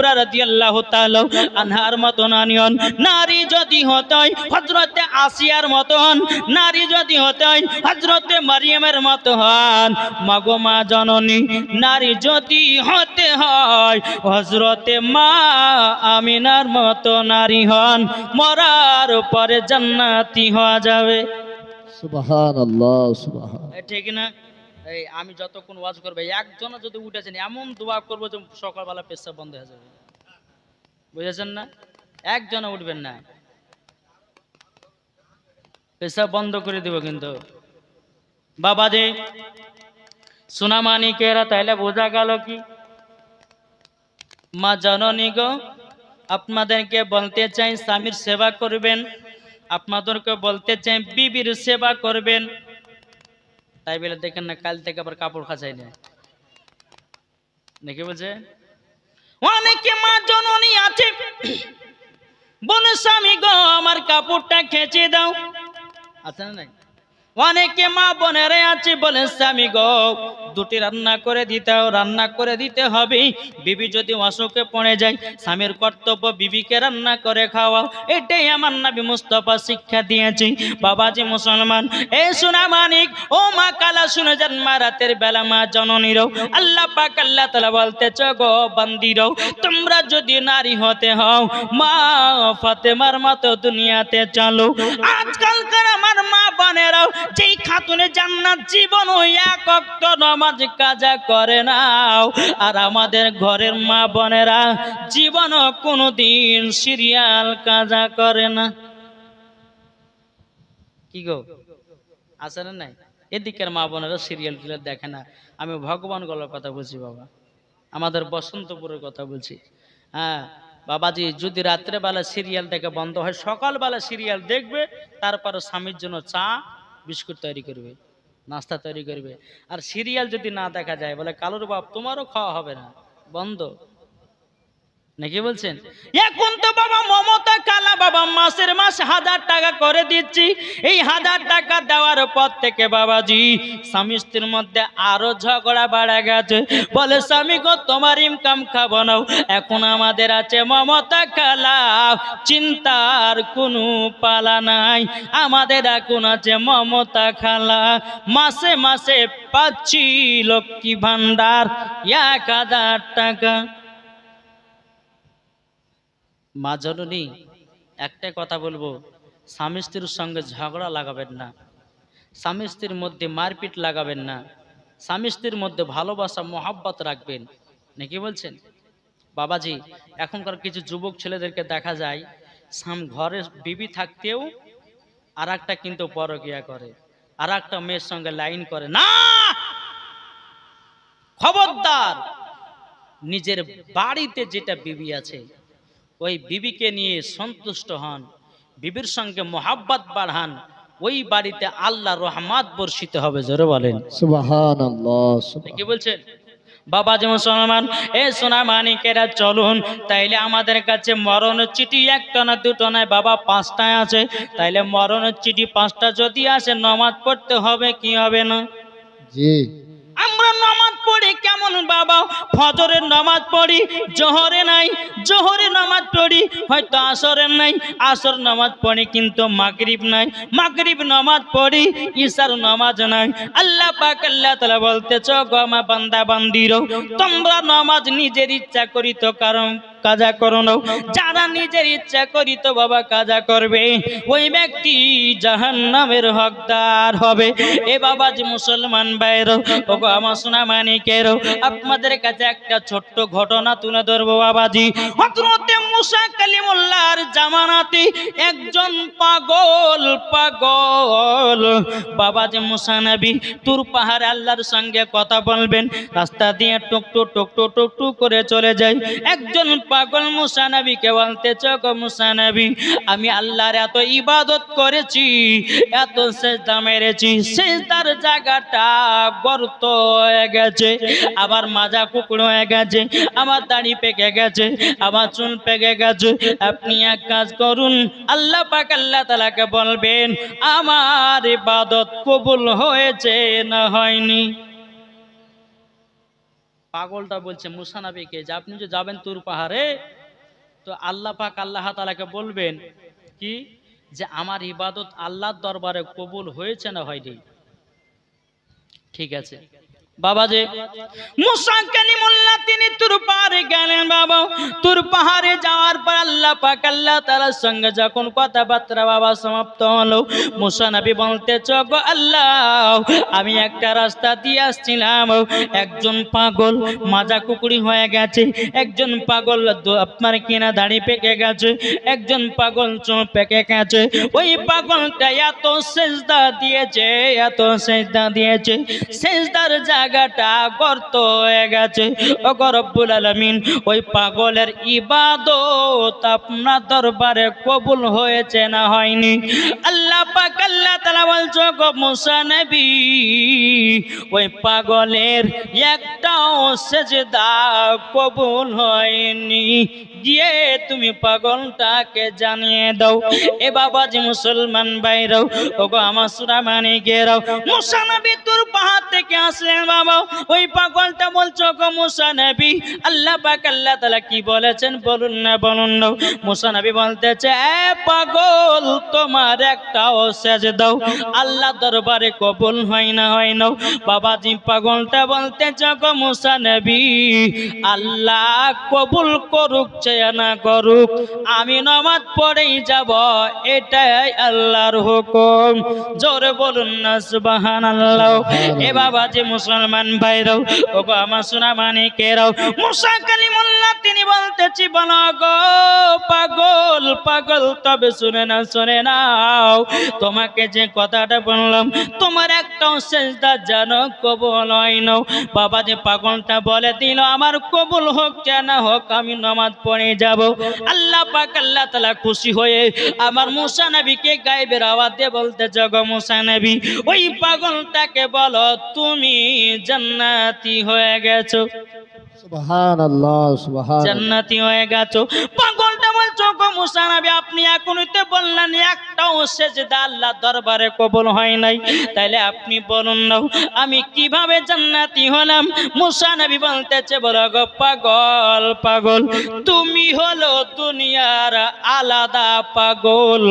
কুবরা রাদিয়াল্লাহু তাআলা আনহার মতন আনিয়ন। নারী যদি হতে হয় হযরতে আসিয়ার মতন। নারী যদি হতে হয় হযরতে মারিয়ামের মতো হন মাগো মা জননী নারী যদি হতে হয় হযরতে মা আমিনার মতো নারী হন। মরার পরে জান্নাতি হওয়া যাবে। সুবহান। সুবহান ঠিক না? এই আমি যতক্ষণ ওয়াজ করবে একজন যদি উঠেছেন এমন দোয়া করব যে সকালবেলা পেশা বন্ধ হয়ে যাবে। বুঝেছেন না? একজন উঠবেন না। পেশা বন্ধ করে দেব কিন্তু। বাবা যে সোনামানিকেরা তাইলে বোঝা গেল কি? মা জননী গো, আপনাদেরকে বলতে চাই, স্বামীর সেবা করবেন। আপনাদেরকে বলতে চাই, বিবির সেবা করবেন। তাই বলে দেখেন না, কাল থেকে আবার কাপড় খাঁচাই নেয়। নাকি বলছে? অনেকে মা জননী আছে। বোন স্বামী গো, আমার কাপড়টা খেঁচে দাও। আছে না নাই? অনেকে মা বোনেরা আছে বলে, স্বামী গো, দুটি রান্না করে দিতে রান্না করে দিতে হবে। বিবি যদি অসুখে পড়ে যায়, স্বামীর কর্তব্য বিবিকে রান্না করে খাওয়াও। এটাই আমার নাবি মুস্তফা শিক্ষা দিয়েছে। বাবাজি মুসলমান, এ সোনা মানিক, ও মা কালা, শুনে যান মা রাতের বেলা, মা জননীরও আল্লাহ পাক, আল্লাহ তালা বলতে গো বান্দিরও তোমরা যদি নারী হতে হও, মা ফাতেমার মতো দুনিয়াতে চলো। আজকালকার আমার মা বোনেরাও যেই খাতুনে জান্নাত জীবন এক অক্ত নামাজ কাজা করে নাও। আর আমাদের ঘরের মা বোনেরা জীবনও কোনোদিন সিরিয়াল কাজা করে না। কি গো? আছে না নাই? এদিকের মা বোনেরা সিরিয়াল টিরিয়াল দেখে না। আমি ভগবান গলার কথা বলছি, বাবা। আমাদের বসন্তপুরের কথা বলছি। হ্যাঁ বাবাজি, যদি রাত্রেবেলা সিরিয়াল দেখে বন্ধ হয়, সকালবেলা সিরিয়াল দেখবে, তারপরে স্বামীর জন্য চা বিস্কুট তৈরি করবে, নাস্তা তৈরি করবে। আর সিরিয়াল যদি না দেখা যায়, বলে, কালুর বাপ, তোমারও খাওয়া হবে না, বন্ধ। নাকি বলছেন? এখন তো বাবা মমতা কালা বাবা, মাসের মাস হাজার টাকা করে দিচ্ছি। এই হাজার টাকা দেওয়ার পর থেকে বাবাজি, স্বামী স্ত্রীর মধ্যে আরও ঝগড়া বাড়া গেছে। বলে, স্বামী গো, তোমার ইনকাম খাব নাও এখন আমাদের আছে মমতা কালা। চিন্তার কোনো পালা নাই। আমাদের এখন আছে মমতা খালা। মাসে মাসে পাচ্ছি লক্ষ্মী ভান্ডার এক হাজার টাকা। মা জননী, একটাই কথা বলব, স্বামী স্ত্রীর সঙ্গে ঝগড়া লাগাবেন না। স্বামী স্ত্রীর মধ্যে মারপিট লাগাবেন না। স্বামী স্ত্রীর মধ্যে ভালোবাসা, মহাব্বত রাখবেন। নাকি বলছেন? বাবাজি, এখনকার কিছু যুবক ছেলেদেরকে দেখা যায়, সাম ঘরে বিবি থাকতেও আর একটা কিন্তু পরকিয়া করে আর একটা মেয়ের সঙ্গে লাইন করে, না! খবরদার! নিজের বাড়িতে যেটা বিবি আছে ওই বিবিকে নিয়ে সন্তুষ্ট হন বিবির সঙ্গে মোহাব্বত বাড়ান ওই বাড়িতে আল্লাহ রহমাত বর্ষিত হবে জোরে বলেন। কি বলছেন? বাবা যে মুসলমান এ সোনা মানিকেরা চলুন তাইলে আমাদের কাছে মরণের চিঠি একটা না দুটো নয় বাবা পাঁচটায় আছে তাইলে মরণের চিঠি পাঁচটা যদি আসে নমাজ পড়তে হবে কি হবে না? জি। আমরা নামাজ পড়ি কেমন বাবা? ফজরের নামাজ পড়ি জোহরে নাই জোহরে পড়ি হয়তো আসরের নাই, আসর নামাজ পড়ি কিন্তু মাগরিব নাই। মাগরিব নামাজ পড়ি, ঈশার নামাজ নাই। আল্লাহ পাক আল্লাহ তাআলা বলতেছ গো আমার বান্দা, বান্দিরো, তোমরা নামাজ নিজের ইচ্ছা করি তো কারণ কাজা করো না যারা নিজের ইচ্ছা করি তো বাবা কাজা করবে। ওই ব্যক্তি জাহান্নামের হকদার হবে। এ বাবা যে মুসলমান বাইরো ও গো আমার সোনা মানিকেরও আপনাদের কাছে একটা ছোট্ট ঘটনা তুলে ধরবো বাবাজি। হজরতে মুসা কালিমুল্লাহর জামানাতে একজন পাগল পাগল। বাবা যে মুসা নবী, তুর পাহাড়ে আল্লাহর সঙ্গে কথা বলবেন, রাস্তা দিয়ে টুকটু টুকটু টুকটু করে চলে যায়। একজন পাগল মুসা নবীকে বলতে চোখ মুসা নবী, আমি আল্লাহর এত ইবাদত করেছি, এত সেজদা মেরেছি, সেজদার জায়গাটা গর্ত হয়ে গেছে, আমার মাজা কুকুর হয়ে গেছে, আমার দাড়ি পেকে গেছে, আমার চুল পেকে গেছে আপনি এক কাজ করুন। আল্লাহ পাক আল্লাহ তালাকে বলবেন, আমার ইবাদত কবুল হয়েছে না হয়নি? পাগলটা বলছে মুসানাবিকে যে আপনি যে যাবেন তুর পাহাড়ে? তো আল্লাহ পাক আল্লাহ তালাকে বলবেন, কি? যে আমার ইবাদত আল্লাহর দরবারে কবুল হয়েছে না হয়নি? ঠিক আছে। বাবা যে মুসা কালিমুল্লাহ তিনি তুর গেলেন, বাবা। তুর পাহাড়ে যাওয়ার পর আল্লাহ পাক আল্লাহ তাআলার সঙ্গে যখন কথাবার্তা বাবা সমাপ্ত হলো, মুসা নবী বলতে, চগো আল্লাহ, আমি একটা রাস্তা দিয়ে আসছিলাম, একজন পাগল মাজা কুকুরি হয়ে গেছে, একজন পাগল আপনার কিনা দাড়ি পেকে গেছে, একজন পাগল চোখ পেকে গেছে, ওই পাগলটা এত সেজদা দিয়েছে, এত সেজদা দিয়েছে, সেজদার জায়গাটা গর্ত হয়ে গেছে ও গরব্বুল আলমিন, ওই পাগলের ইবাদত আপনার দরবারে কবুল হয়েছে না হয়নি? আল্লাহ পাক, আল্লাহ তালা বলছো গো মুসা নবী, ওই পাগলের একটাও সেজদা কবুল হয়নি। গিয়ে তুমি পাগলটাকে জানিয়ে দাও। এ বাবাজি মুসলমান বাইরাও ওগো আমার সুরা মানে গেরাও মুসা নবী তোর পাহাড় থেকে আসলেন বাবা। ওই পাগলটা বলছো গো মুসা নবী, আল্লাহ পাক আল্লাহ তালা কি বলেছেন বলুন না বলুন না। মুসা নবী বলতেছে, এ পাগল, তোমার একটাও সেজ দাও আল্লাহ দরবারে কবুল হয় না হয় না। বাবাজি পাগলটা বলতে গো মুসা নবী আল্লাহ কবুল করুক চেয়ে না করুক আমি নামাজ পড়েই যাব এটাই আল্লাহর হুকুম। জোরে বলুন না সুবাহান আল্লাহ এ বাবা যে মুসলমান ভাইরাও ও গো আমার সোনা মানিকেরাও মুসা কালিমুল্লাহ তিনি বলতেছি বলো গো পাগল। পাগল, তবে শুনে না শুনে নাও। তোমাকে যে কথাটা বললাম, তোমার একটাও সেজদা জানো কবুল হয় নাও বাবা যে পাগলটা বলে দিল, আমার কবুল হোক, কেন হোক, আমি নামাজ পড়ে যাব। আল্লাহ পাক, আল্লাহ তালা খুশি হয়ে আমার মুসা গাইবের আওয়াজ দিয়ে বলতে জগ মুসা নবী, ওই পাগলটাকে বলো, তুমি জান্নাতি হয়ে গেছো। পাগলটা বলছো আপনি এখনই তো বললেন দরবারে হয় নাই। আপনি বলুন না আমি কীভাবে জান্নাতি হলাম? মুসা নবী বলতেছে, বলো গো পাগল পাগল। তুমি হলো দুনিয়ার আলাদা পাগল,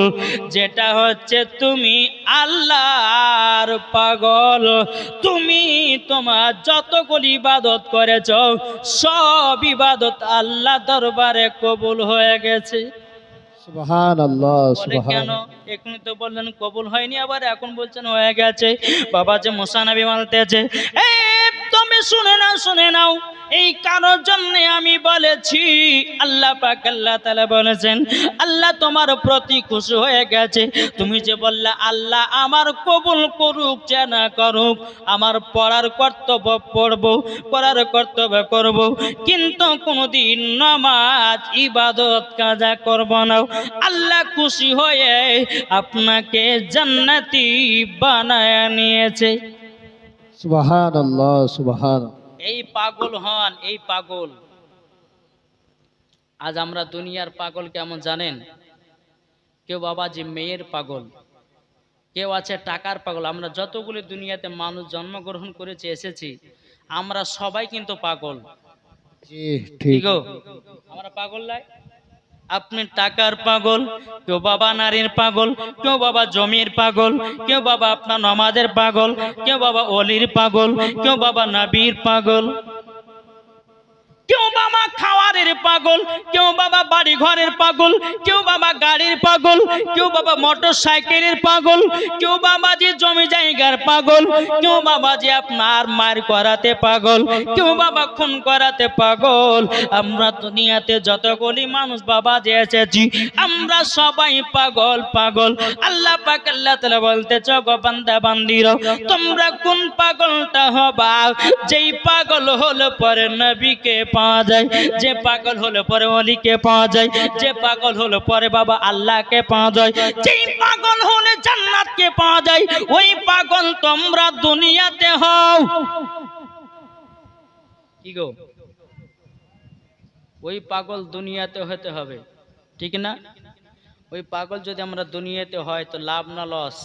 যেটা হচ্ছে তুমি আল্লাহর পাগল। তুমি তোমার যতগুলি ইবাদত করেছ সব ইবাদত আল্লাহ দরবারে কবুল হয়ে গেছে। কেন? এখন তো বললেন কবুল হয়নি আবার এখন বলছেন হয়ে গেছে। বাবা যে মোসানাবি মানতেছে তুমি শুনে নাও শুনে নাও। এই কারোর জন্য আমি বলেছি, আল্লাহ পাক আল্লাহ তালা বলেছেন, আল্লাহ তোমার প্রতি খুশি হয়ে গেছে। তুমি যে বললা, আল্লাহ আমার কবুল করুক যে না করুক, আমার পড়ার কর্তব্য পড়ব, পড়ার কর্তব্য করব, কিন্তু কোনোদিন নামাজ, ইবাদত, কাজা করব না। আল্লাহ খুশি হয়ে আপনাকে জান্নাতি বানায় নিয়েছে। সুবহান আল্লাহ সুবহান। এই পাগল হন এই পাগল। আজ আমরা দুনিয়ার পাগল কেমন জানেন? কেউ বাবা যে মেয়ের পাগল কেউ আছে টাকার পাগল। আমরা যতগুলি দুনিয়াতে মানুষ জন্মগ্রহণ করেছে এসেছি আমরা সবাই কিন্তু পাগল। ঠিক। আমরা পাগল লাই আপনি টাকার পাগল, কেউ বাবা নারীর পাগল, কেউ বাবা জমির পাগল, কেউ বাবা আপনার নমাজের পাগল, কেউ বাবা অলির পাগল, কেউ বাবা নাবির পাগল। কেউ বাবা খাওয়ারের পাগল, কেউ বাবা বাড়ি ঘরের পাগল, কেউ বাবা গাড়ির পাগল, কেউ বাবা মোটর সাইকেলের পাগল, কেউ বাবা যে জমি জায়গার পাগল, কেউ বাবা যে আপনার মার করাতে পাগল, কেউ বাবা খুন করাতে পাগল। আমরা দুনিয়াতে যতগুলি মানুষ বাবা যে এসেছি, আমরা সবাই পাগল পাগল। আল্লাহ পাক আল্লাহ তালা বলতে চগো বান্দা, বান্দির, তোমরা কোন পাগলটা হবা? যেই পাগল হলো পরে নবীকে পাওয়া যায়। যে পাগল হলো পরে অলিকে পাওয়া যায়। যে পাগল হলো পরে বাবা আল্লাহকে পাওয়া যায়। যেই পাগল হলে জান্নাতকে পাওয়া যায়, ওই পাগল তোমরা দুনিয়াতে হও। কি গো? ওই পাগল দুনিয়াতে হতে হবে, ঠিক না? ওই পাগল যদি আমরা দুনিয়াতে হয় তো লাভ না, লস।